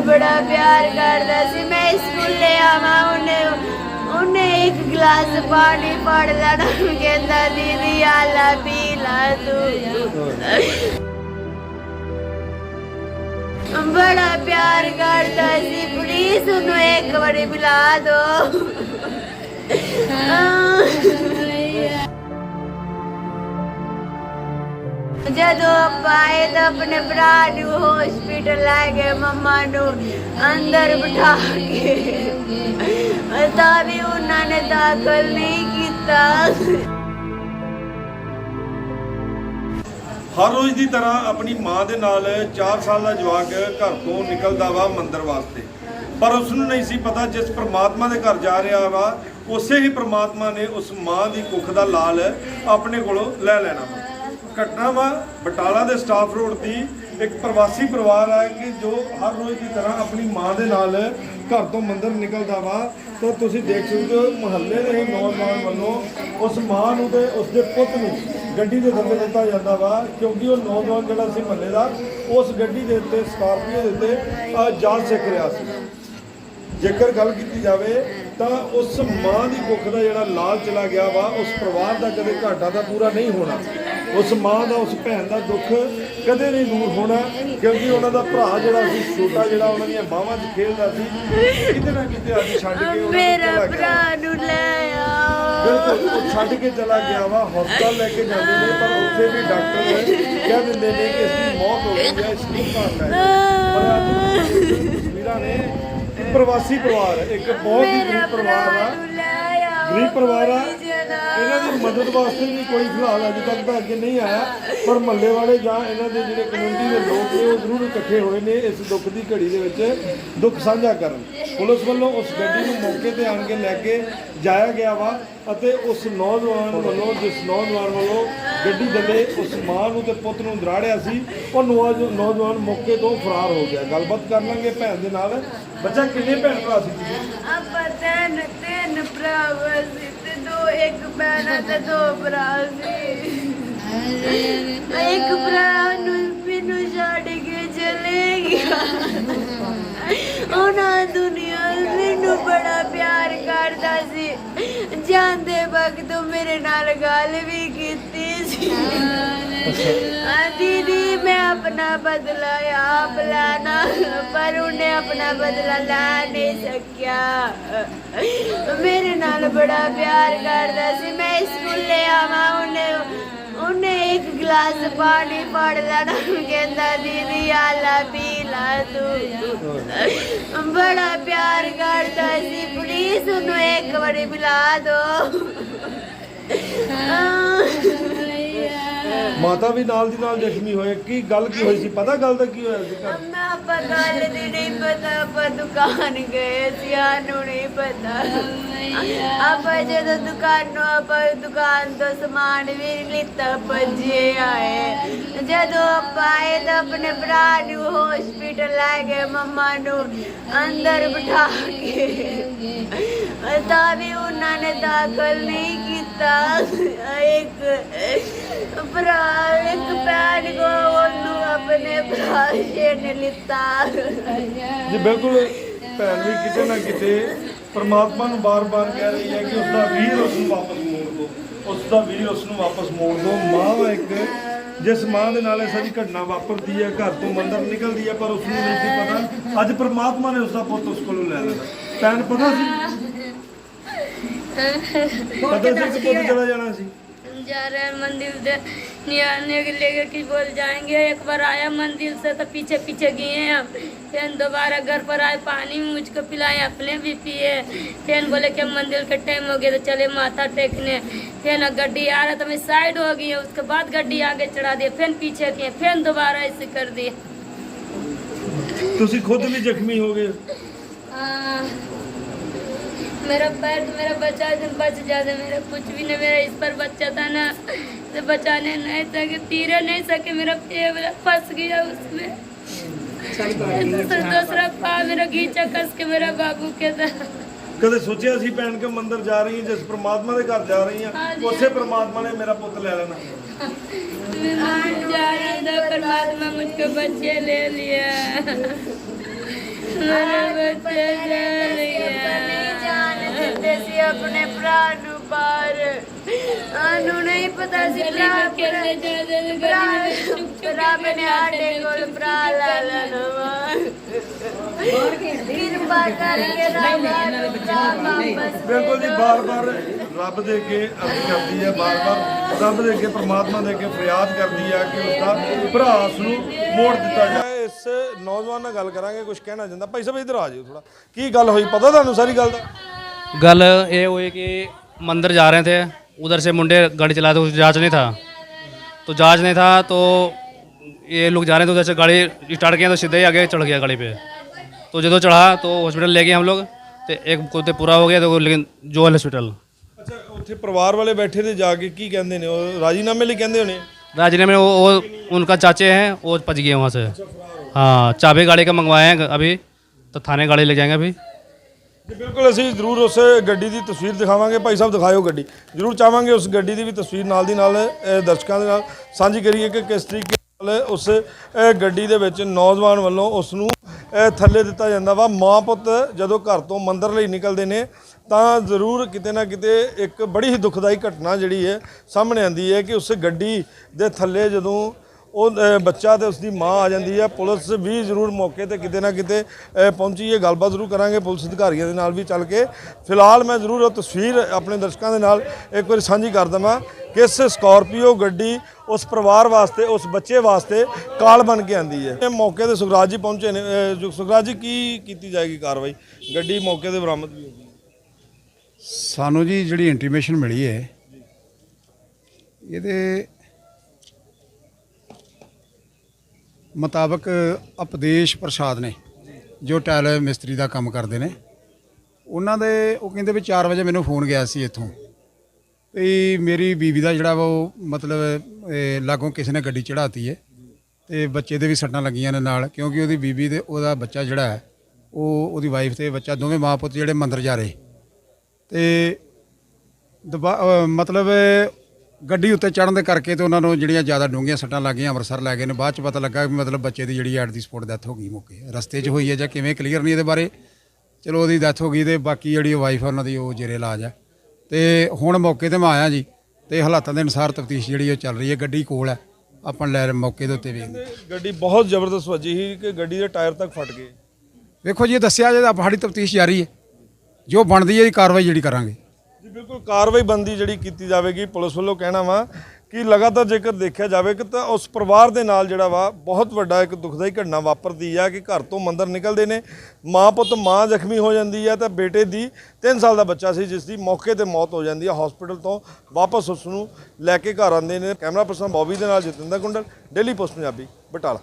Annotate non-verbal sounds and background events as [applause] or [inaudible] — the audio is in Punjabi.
ਬੜਾ ਪਿਆਰ ਕਰਦਾ ਸੀ। ਮੈਂ ਸਕੂਲੇ ਆਵਾਂ, ਉਹਨੇ ਉਹਨੇ ਇੱਕ ਗਲਾਸ ਪਾਣੀ ਫੜ ਲੈਣਾ। ਕਹਿੰਦਾ, ਦੀਦੀ, ਆਲਾ ਪੀ ਲਾ ਤੂੰ। ਬੜਾ ਪਿਆਰ ਕਰਦਾ ਸੀ। ਪਲੀਜ਼ ਉਹਨੂੰ ਇੱਕ ਵਾਰੀ ਮਿਲਾ ਦਿਓ। ਜਦੋਂ ਆਪਾਂ ਆਏ ਤਾਂ ਆਪਣੇ ਭਰਾ ਨੂੰ ਹਸਪੀਟਲ ਲੈ ਗਏ, ਮੰਮਾ ਨੂੰ ਅੰਦਰ ਬਿਠਾ ਕੇ। ਤਾਂ ਵੀ ਉਹਨਾਂ ਨੇ ਦਾਖਲ ਨਹੀਂ ਕੀਤਾ। ਹਰ ਰੋਜ਼ ਦੀ ਤਰ੍ਹਾਂ ਆਪਣੀ ਮਾਂ ਦੇ ਨਾਲ 4 ਸਾਲ ਦਾ ਜਵਾਕ ਘਰ ਤੋਂ ਨਿਕਲਦਾ ਵਾ ਮੰਦਰ ਵਾਸਤੇ। ਪਰ ਉਸ ਨੂੰ ਨਹੀਂ ਸੀ ਪਤਾ ਜਿਸ ਪ੍ਰਮਾਤਮਾ ਦੇ ਘਰ ਜਾ ਰਿਹਾ ਵਾ, ਉਸੇ ਹੀ ਪ੍ਰਮਾਤਮਾ ਨੇ ਉਸ ਮਾਂ ਦੀ ਕੁੱਖ ਦਾ ਲਾਲ ਆਪਣੇ ਕੋਲੋਂ ਲੈ ਲੈਣਾ ਘਟਨਾ ਵਾ, ਬਟਾਲਾ ਦੇ ਸਟਾਫ ਰੋਡ ਦੀ ਇੱਕ ਪ੍ਰਵਾਸੀ ਪਰਿਵਾਰ ਹੈ ਕਿ ਜੋ ਹਰ ਰੋਜ਼ ਦੀ ਤਰ੍ਹਾਂ ਆਪਣੀ ਮਾਂ ਦੇ ਨਾਲ ਘਰ ਤੋਂ ਮੰਦਰ ਨਿਕਲਦਾ ਵਾ। ਤਾਂ ਤੁਸੀਂ ਦੇਖ ਸਕਦੇ ਹੋ, ਮੁਹੱਲੇ ਦੇ ਨੌਜਵਾਨ ਵੱਲੋਂ ਉਸ ਮਾਂ ਨੂੰ ਤੇ ਉਸ ਦੇ ਪੁੱਤ ਨੂੰ ਗੱਡੀ ਦੇ ਥੱਲੇ ਦਿੱਤਾ ਜਾਂਦਾ ਵਾ, ਕਿਉਂਕਿ ਉਹ ਨੌਜਵਾਨ ਜਿਹੜਾ ਸੀ ਮਹੱਲੇ ਦਾ, ਉਸ ਗੱਡੀ ਦੇ ਉੱਤੇ, ਸਕਾਰਪੀਓ ਦੇ ਉੱਤੇ ਜਾਲ ਸਿੱਖ ਰਿਹਾ ਸੀ। ਜੇਕਰ ਗੱਲ ਕੀਤੀ ਜਾਵੇ ਤਾਂ ਉਸ ਮਾਂ ਦੀ ਕੁੱਖ ਦਾ ਜਿਹੜਾ ਲਾਲ ਚਲਾ ਗਿਆ ਵਾ ਉਸ ਪਰਿਵਾਰ ਦਾ ਕਦੇ ਘਾਟਾ ਤਾਂ ਪੂਰਾ ਨਹੀਂ ਹੋਣਾ। ਉਸ ਮਾਂ ਦਾ ਉਸ ਭੈਣ ਦਾ ਦੁੱਖ ਕਦੇ ਨਹੀਂ ਦੂਰ ਹੋਣਾ ਕਿਉਂਕਿ ਉਹਨਾਂ ਦਾ ਭਰਾ ਜਿਹੜਾ ਸੀ ਛੋਟਾ ਜਿਹੜਾ ਉਹਨਾਂ ਦੀਆਂ ਬਾਹਾਂ 'ਚ ਖੇਡਦਾ ਸੀ ਕਿਤੇ ਨਾ ਕਿਤੇ ਅੱਜ ਛੱਡ ਕੇ ਮੇਰਾ ਭਰਾ ਨੂੰ ਲੈ ਆ ਬਿਲਕੁਲ ਉਹ ਛੱਡ ਕੇ ਚਲਾ ਗਿਆ ਵਾ ਹਸਪਤਾਲ ਲੈ ਕੇ ਜਾਂਦੇ ਨੇ ਪਰ ਉੱਥੇ ਵੀ ਡਾਕਟਰ ਕਹਿ ਦਿੰਦੇ ਨੇ ਕਿ ਇਸ ਦੀ ਮੌਤ ਹੋ ਗਈ ਹੈ ਇਸ ਨੂੰ ਲੈ ਜਾਓ। ਪਰ ਅੱਜ ਤਸਵੀਰਾਂ ਨੇ ਪ੍ਰਵਾਸੀ ਪਰਿਵਾਰ ਹੈ, ਇੱਕ ਬਹੁਤ ਹੀ ਗਰੀਬ ਪਰਿਵਾਰ ਆ ਗਰੀਬ ਪਰਿਵਾਰ ਆ। ਇਹਨਾਂ ਦੀ ਮਦਦ ਵਾਸਤੇ ਵੀ ਕੋਈ ਫਿਲਹਾਲ ਅਜੇ ਤੱਕ ਤਾਂ ਅੱਗੇ ਨਹੀਂ ਆਇਆ ਪਰ ਮਹੱਲੇ ਵਾਲੇ ਜਾਂ ਇਹਨਾਂ ਦੇ ਜਿਹੜੇ ਕਮਿਊਨਿਟੀ ਦੇ ਲੋਕ ਨੇ ਉਹ ਜ਼ਰੂਰ ਇਕੱਠੇ ਹੋਏ ਨੇ ਇਸ ਦੁੱਖ ਦੀ ਘੜੀ ਦੇ ਵਿੱਚ ਦੁੱਖ ਸਾਂਝਾ ਕਰਨ। ਪੁਲਿਸ ਵੱਲੋਂ ਉਸ ਗੱਡੀ ਨੂੰ ਮੌਕੇ ਤੇ ਆਣ ਕੇ ਲੈ ਕੇ ਜਾਇਆ ਗਿਆ ਵਾ ਅਤੇ ਉਸ ਨੌਜਵਾਨ ਵੱਲੋਂ ਜਿਸ ਨੌਜਵਾਨ ਵੱਲੋਂ ਗੱਡੀ ਦੇ ਉਸ ਮਾਂ ਨੂੰ ਤੇ ਪੁੱਤ ਨੂੰ ਦਰਾੜਿਆ ਸੀ ਉਹ ਨੌਜ- ਨੌਜਵਾਨ ਮੌਕੇ ਤੋਂ ਫਰਾਰ ਹੋ ਗਿਆ। ਗੱਲਬਾਤ ਕਰ ਲਾਂਗੇ ਭੈਣ ਦੇ ਨਾਲ। ਬੱਚਾ ਕਿੰਨੇ ਭੈਣ ਭਰਾ ਸੀ? ਤੁਸੀਂ ਆਪਾਂ ਤਿੰਨ ਤਿੰਨ ਭਰਾ ਸੀ ਤੇ ਦੋ ਇੱਕ ਭੈਣ ਆ ਤੇ ਦੋ ਭਰਾ ਸੀ। ਇੱਕ ਭਰਾ ਨੂੰ ਮੈਨੂੰ ਛੱਡ ਕੇ ਚਲੇ ਗਿਆ। ਉਹਨਾਂ ਦੁਨੀਆ ਮੈਨੂੰ ਬੜਾ ਪਿਆਰ ਕਰਦਾ ਸੀ। ਜਾਂਦੇ ਵਕਤ ਉਹ ਮੇਰੇ ਨਾਲ ਗੱਲ ਵੀ ਕੀਤੀ ਸੀ। ਆ ਦੀਦੀ, ਮੈਂ ਆਪਣਾ ਬਦਲਾ ਆਪ ਲੈਣਾ, ਪਰ ਉਹਨੇ ਆਪਣਾ ਬਦਲਾ ਲੈ ਨਹੀਂ ਸਕਿਆ। ਮੇਰੇ ਨਾਲ ਬੜਾ ਪਿਆਰ ਕਰਦਾ ਸੀ, ਮੈਂ ਸਕੂਲੇ ਆਵਾਂ, ਉਹਨੇ ਉਹਨੇ ਇੱਕ ਗਲਾਸ ਪਾਣੀ ਫੜ ਲੈਣਾ। ਕਹਿੰਦਾ, ਦੀਦੀ, ਆਲਾ ਪੀ ਲਾ ਤੂੰ। ਬੜਾ ਪਿਆਰ ਕਰਦਾ ਸੀ ਪਲੀਜ਼ ਉਹਨੂੰ ਇੱਕ ਵਾਰੀ ਮਿਲਾ ਦਿਓ। ਮਾਤਾ ਵੀ ਨਾਲ ਦੀ ਨਾਲ ਜ਼ਖਮੀ ਹੋਏ। ਕੀ ਗੱਲ ਕੀ ਹੋਈ ਸੀ? ਪਤਾ ਗੱਲ ਦਾ ਕੀ ਹੋਇਆ ਸੀ? ਘਰ? ਅੰਮਾ, ਆਪਾਂ ਗੱਲ ਦੀ ਨਹੀਂ ਪਤਾ, ਆਪਾਂ ਦੁਕਾਨ ਗਏ ਸੀ, ਸਾਨੂੰ ਨਹੀਂ ਪਤਾ। ਆਪਾਂ ਜਦੋਂ ਦੁਕਾਨ ਆਪਾਂ ਦੁਕਾਨ ਤੋਂ ਸਮਾਨ ਵੀ ਲਿੱਤਾ ਭੱਜੇ ਆਏ। ਜਦੋਂ ਆਪਾਂ ਆਏ ਤਾਂ ਆਪਣੇ ਭਰਾ ਨੂੰ ਹਸਪੀਟਲ ਲੈ ਗਏ, ਮੰਮਾ ਨੂੰ ਅੰਦਰ ਬਿਠਾ ਕੇ। ਤਾਂ ਵੀ ਉਹਨਾਂ ਨੇ ਦਾਖਲ ਨਹੀਂ ਕੀਤਾ। ਇੱਕ ਭਰਾ, ਇੱਕ ਭੈਣ ਕੋ ਉਹਨੂੰ ਆਪਣੇ ਭਰਾ ਨੇ ਲਿੱਤਾ। ਜੀ, ਬਿਲਕੁਲ ਭੈਣ ਵੀ ਕਿਤੇ ਨਾ ਕਿਤੇ ਪਰਮਾਤਮਾ ਨੂੰ ਬਾਰ-ਬਾਰ ਕਹਿ ਰਹੀ ਹੈ ਕਿ ਉਸ ਦਾ ਵੀਰ ਉਸ ਨੂੰ ਵਾਪਸ ਮੋੜ ਦਿਓ। ਉਸ ਦਾ ਵੀਰ ਉਸ ਨੂੰ ਵਾਪਸ ਮੋੜ ਦਿਓ। ਮਾਂ ਵਾ ਇੱਕ, ਜਿਸ ਮਾਂ ਦੇ ਨਾਲ ਇਹ ਸਾਰੀ ਘਟਨਾ ਵਾਪਰਦੀ ਹੈ, ਘਰ ਤੋਂ ਮੰਦਰ ਨਿਕਲਦੀ ਹੈ, ਪਰ ਉਸ ਨੂੰ ਨਹੀਂ ਸੀ ਪਤਾ। ਅੱਜ ਪਰਮਾਤਮਾ ਨੇ ਉਸ ਦਾ ਪੁੱਤ ਉਸ ਕੋਲੋਂ ਲੈ ਲਿਆ। ਭੈਣ ਪਤਾ ਸੀ? ਪਤਾ ਸੀ ਕਿ ਪੁੱਤ ਚਲਾ ਜਾਣਾ ਸੀ हम जा रहे हैं मंदिर से निहारने के लेकर कि बोल जाएंगे एक बार आया मंदिर से तो पीछे पीछे गए हम फिर दोबारा घर पर आए पानी मुझको पिलाए अपने भी पिए फिर बोले कि मंदिर का टाइम हो गया तो चले माथा टेकने फिर ना गड्डी आ रहा तो मैं साइड हो गई उसके बाद गड्डी आगे चढ़ा दिया फिर पीछे किए फिर दोबारा ऐसे कर दिए ਤੁਸੀਂ ਖੁਦ ਵੀ ਜ਼ਖਮੀ ਹੋ ਗਏ हाँ। मेरा पैर तो मेरा बचा तो बच जाता मेरा कुछ भी नहीं मेरा इस पर बच्चा था ना तो बचाने नहीं सके तीरे नहीं सके मेरा पैर मेरा फंस गया उसमें दूसरा दूसरा पा मेरा घींचा कस के मेरा बाबू के था ਕਦੇ ਸੋਚਿਆ ਸੀ ਭੈਣ ਕਿ ਮੰਦਰ ਜਾ ਰਹੀ ਹਾਂ ਜਿਸ ਪ੍ਰਮਾਤਮਾ ਦੇ ਘਰ ਜਾ ਰਹੀ ਹਾਂ ਹਾਂਜੀ। ਉਸੇ ਪ੍ਰਮਾਤਮਾ ਨੇ ਮੇਰਾ ਪੁੱਤ ਲੈ ਲੈਣਾ मैं मंदिर जा रही था परमात्मा मुझको बच्चे ले लिया [laughs] मेरा बच्चा जा ਨਹੀਂ ਜਾਣ ਕਿ ਆਪਣੇ ਭਰਾ ਨੂੰ ਬਾਹਰ। ਸਾਨੂੰ ਨਹੀਂ ਪਤਾ ਸੀ ਭਰਾ ਕਿੰਨੇ ਜ਼ਿਆਦਾ ਗਲੀ ਵਿੱਚ ਭਰਾ ਮੈਨੇ ਆਡੇ ਕੋਲ ਭਰਾ ਲੈ ਲੈਣਾ ਬਾਹਰ ਕਿਰਪਾ ਕਰਕੇ ਰੱਬ ਭਰਾ ਬਿਲਕੁਲ ਜੀ ਬਾਰ-ਬਾਰ ਰੱਬ ਦੇ ਅੱਗੇ ਅਰਜ਼ ਕਰਦੀ ਹੈ ਦੇ ਅੱਗੇ ਪ੍ਰਮਾਤਮਾ ਦੇ ਅੱਗੇ ਫਰਿਆਦ ਕਰਦੀ ਹੈ ਕਿ ਉਸਦਾ ਭਰਾ ਉਸ ਨੂੰ ਮੋੜ ਦਿੱਤਾ ਜਾਏ ਇਸ ਨੌਜਵਾਨ ਨਾਲ ਗੱਲ ਕਰਾਂਗੇ ਕੁਝ ਕਹਿਣਾ ਚਾਹੁੰਦਾ। ਭਾਈ ਸਾਹਿਬ ਇਧਰ ਆ ਜਿਓ ਥੋੜਾ ਕੀ ਗੱਲ ਹੋਈ? ਪਤਾ ਤੁਹਾਨੂੰ ਸਾਰੀ ਗੱਲ ਦਾ? गल ये हुई कि मंदिर जा रहे थे उधर से मुंडे गाड़ी चला रहे थे जांच नहीं था तो जांच नहीं था तो ये लोग जा रहे थे उधर से गाड़ी स्टार्ट किया तो सीधे ही आगे चढ़ गया गाड़ी पे तो जो चढ़ा तो हॉस्पिटल ले गए हम लोग तो एक को तो पूरा हो गया तो लेकिन जो हॉस्पिटल ਅੱਛਾ ਉੱਥੇ ਪਰਿਵਾਰ ਵਾਲੇ ਬੈਠੇ ਤੇ ਜਾ ਕੇ ਕੀ ਕਹਿੰਦੇ ਨੇ ਉਹ ਰਾਜੀਨਾਮੇ ਲਈ ਕਹਿੰਦੇ ਹੋਣੇ राजने में वो, वो उनका चाचे हैं वो पच गए वहाँ से हाँ चाबी गाड़ी का मंगवाए हैं अभी तो थाने गाड़ी ले जाएंगे अभी ਜੀ ਬਿਲਕੁਲ ਅਸੀਂ ਜ਼ਰੂਰ ਉਸ ਗੱਡੀ ਦੀ ਤਸਵੀਰ ਦਿਖਾਵਾਂਗੇ। ਭਾਈ ਸਾਹਿਬ ਦਿਖਾਇਓ ਗੱਡੀ। ਜ਼ਰੂਰ ਚਾਹਾਂਗੇ ਉਸ ਗੱਡੀ ਦੀ ਵੀ ਤਸਵੀਰ ਨਾਲ ਦੀ ਨਾਲ ਅ, ਦਰਸ਼ਕਾਂ ਦੇ ਨਾਲ ਸਾਂਝੀ ਕਰੀਏ ਕਿ ਕਿਸ ਤਰੀਕੇ ਨਾਲ ਉਸ ਅ, ਗੱਡੀ ਦੇ ਵਿੱਚ ਨੌਜਵਾਨ ਵੱਲੋਂ ਉਸ ਨੂੰ ਅ, ਥੱਲੇ ਦਿੱਤਾ ਜਾਂਦਾ ਵਾ। ਮਾਂ ਪੁੱਤ ਜਦੋਂ ਘਰ ਤੋਂ ਮੰਦਰ ਲਈ ਨਿਕਲਦੇ ਨੇ ਤਾਂ ਜ਼ਰੂਰ ਕਿਤੇ ਨਾ ਕਿਤੇ ਇੱਕ ਬੜੀ ਹੀ ਦੁਖਦਾਈ ਘਟਨਾ ਜਿਹੜੀ ਹੈ ਸਾਹਮਣੇ ਆਉਂਦੀ ਹੈ ਕਿ ਉਸ ਗੱਡੀ ਦੇ ਥੱਲੇ ਜਦੋਂ ਉਹ ਬੱਚਾ ਤੇ ਉਸਦੀ ਮਾਂ ਆ ਜਾਂਦੀ ਹੈ। ਪੁਲਿਸ ਵੀ ਜ਼ਰੂਰ ਮੌਕੇ ਤੇ ਕਿਤੇ ਨਾ ਕਿਤੇ ਪਹੁੰਚੀ ਹੈ। ਗੱਲਬਾਤ ਜ਼ਰੂਰ ਕਰਾਂਗੇ ਪੁਲਿਸ ਅਧਿਕਾਰੀਆਂ ਦੇ ਨਾਲ ਵੀ ਚੱਲ ਕੇ। ਫਿਲਹਾਲ ਮੈਂ ਜ਼ਰੂਰ ਉਹ ਤਸਵੀਰ ਆਪਣੇ ਦਰਸ਼ਕਾਂ ਦੇ ਨਾਲ ਇੱਕ ਵਾਰੀ ਸਾਂਝੀ ਕਰ ਦਵਾਂ ਕਿਸ ਇਸ ਸਕਾਰਪੀਓ ਗੱਡੀ ਉਸ ਪਰਿਵਾਰ ਵਾਸਤੇ, ਉਸ ਬੱਚੇ ਵਾਸਤੇ ਕਾਲ ਬਣ ਕੇ ਆਂਦੀ ਹੈ। ਇਹ ਮੌਕੇ ਤੇ ਸੁਖਰਾਜ ਜੀ ਪਹੁੰਚੇ ਨੇ। ਸੁਖਰਾਜ ਜੀ, ਕੀ ਕੀਤੀ ਜਾਏਗੀ ਕਾਰਵਾਈ? ਗੱਡੀ ਮੌਕੇ ਤੇ ਬਰਾਮਦ ਵੀ ਹੋ ਗਈ। ਸਾਨੂੰ ਜੀ ਜਿਹੜੀ ਇੰਟੀਮੇਸ਼ਨ ਮਿਲੀ ਹੈ, ਇਹਦੇ ਮੁਤਾਬਕ ਉਪਦੇਸ਼ ਪ੍ਰਸਾਦ ਨੇ, ਜੋ ਟਾਇਲ ਮਿਸਤਰੀ ਦਾ ਕੰਮ ਕਰਦੇ ਨੇ। ਉਹਨਾਂ ਦੇ, ਉਹ ਕਹਿੰਦੇ ਵੀ 4 ਵਜੇ ਮੈਨੂੰ ਫੋਨ ਗਿਆ ਸੀ ਇੱਥੋਂ। ਵੀ ਮੇਰੀ ਬੀਵੀ ਦਾ ਜਿਹੜਾ ਵਾ ਉਹ ਮਤਲਬ ਲਾਗੋਂ ਕਿਸੇ ਨੇ ਗੱਡੀ ਚੜਾਤੀ ਹੈ ਤੇ ਬੱਚੇ ਦੇ ਵੀ ਸੱਟਾਂ ਲੱਗੀਆਂ ਨੇ ਨਾਲ, ਕਿਉਂਕਿ ਉਹਦੀ ਬੀਬੀ ਤੇ ਉਹਦਾ ਬੱਚਾ ਜਿਹੜਾ ਹੈ, ਉਹ ਉਹਦੀ ਵਾਈਫ ਤੇ ਬੱਚਾ, ਦੋਵੇਂ ਮਾਂ ਪੁੱਤ ਜਿਹੜੇ ਮੰਦਰ ਜਾ ਰਹੇ। ਤੇ ਦਬਾ- ਮਤਲਬ ਗੱਡੀ ਉੱਤੇ ਚੜਨ ਦੇ ਕਰਕੇ ਤੇ ਉਹਨਾਂ ਨੂੰ ਜਿਹੜੀਆਂ ਜ਼ਿਆਦਾ ਡੂੰਘੀਆਂ ਸੱਟਾਂ ਲੱਗੀਆਂ ਅੰਮ੍ਰਿਤਸਰ ਲੈ ਗਏ ਨੇ। ਬਾਅਦ ਚ ਪਤਾ ਲੱਗਾ ਵੀ ਮਤਲਬ ਬੱਚੇ ਦੀ ਜਿਹੜੀ ਐਟ ਦੀ ਸਪੋਰਟ ਡੈਥ ਹੋ ਗਈ ਮੌਕੇ। ਰਸਤੇ 'ਚ ਹੋਈ ਹੈ ਜਾਂ ਕਿਵੇਂ ਕਲੀਅਰ ਨਹੀਂ ਇਹਦੇ ਬਾਰੇ। ਚਲੋ ਉਹਦੀ ਡੈਥ ਹੋ ਗਈ ਤੇ ਬਾਕੀ ਜਿਹੜੀ ਵਾਈਫ ਉਹਨਾਂ ਦੀ ਉਹ ਜੇਰੇ ਇਲਾਜ ਆ। ਤੇ ਹੁਣ ਮੌਕੇ ਤੇ ਮੈਂ ਆਇਆ ਜੀ ਤੇ ਹਾਲਾਤਾਂ ਦੇ ਅਨੁਸਾਰ ਤਫਤੀਸ਼ ਜਿਹੜੀ ਉਹ ਚੱਲ ਰਹੀ ਹੈ। ਗੱਡੀ ਕੋਲ ਹੈ। ਆਪਾਂ ਲੈ ਮੌਕੇ ਦੇ ਉੱਤੇ ਵੇਖਦੇ ਗੱਡੀ ਬਹੁਤ ਜ਼ਬਰਦਸਤ ਵੱਜੀ ਸੀ ਕਿ ਗੱਡੀ ਦੇ ਟਾਇਰ ਤੱਕ ਫਟ ਗਏ। ਵੇਖੋ ਜੀ ਇਹ ਦੱਸਿਆ ਜੇ ਸਾਡੀ ਤਫਤੀਸ਼ ਜਾਰੀ ਹੈ। ਜੋ ਬਣਦੀ ਹੈ ਜੀ ਕਾਰਵਾਈ ਜਿਹੜੀ ਕਰਾਂਗੇ। ਬਿਲਕੁਲ ਕਾਰਵਾਈ ਬੰਦੀ ਜਿਹੜੀ ਕੀਤੀ ਜਾਵੇਗੀ, ਪੁਲਿਸ ਵੱਲੋਂ ਕਹਿਣਾ ਵਾ ਕਿ ਲਗਾਤਾਰ ਜੇਕਰ ਦੇਖਿਆ ਜਾਵੇ ਕਿ ਤਾਂ ਉਸ ਪਰਿਵਾਰ ਦੇ ਨਾਲ ਜਿਹੜਾ ਵਾ ਬਹੁਤ ਵੱਡਾ ਇੱਕ ਦੁਖਦਾਈ ਘਟਨਾ ਵਾਪਰਦੀ ਆ ਕਿ ਘਰ ਤੋਂ ਮੰਦਰ ਨਿਕਲਦੇ ਨੇ। ਮਾਂ ਪੁੱਤ ਮਾਂ ਜ਼ਖਮੀ ਹੋ ਜਾਂਦੀ ਆ ਤਾਂ ਬੇਟੇ ਦੀ 3 ਸਾਲ ਦਾ ਬੱਚਾ ਸੀ, ਜਿਸ ਦੀ ਮੌਕੇ ਤੇ ਮੌਤ ਹੋ ਜਾਂਦੀ ਆ। ਹਸਪੀਟਲ ਤੋਂ ਵਾਪਸ ਉਸ ਨੂੰ ਲੈ ਕੇ ਘਰ ਆਉਂਦੇ ਨੇ। ਕੈਮਰਾ ਪਰਸਨ ਬੌਬੀ ਦੇ ਨਾਲ ਜਤਿੰਦਰ ਕੁੰਡਲ ਡੇਲੀ ਪੋਸਟ ਪੰਜਾਬੀ, ਬਟਾਲਾ।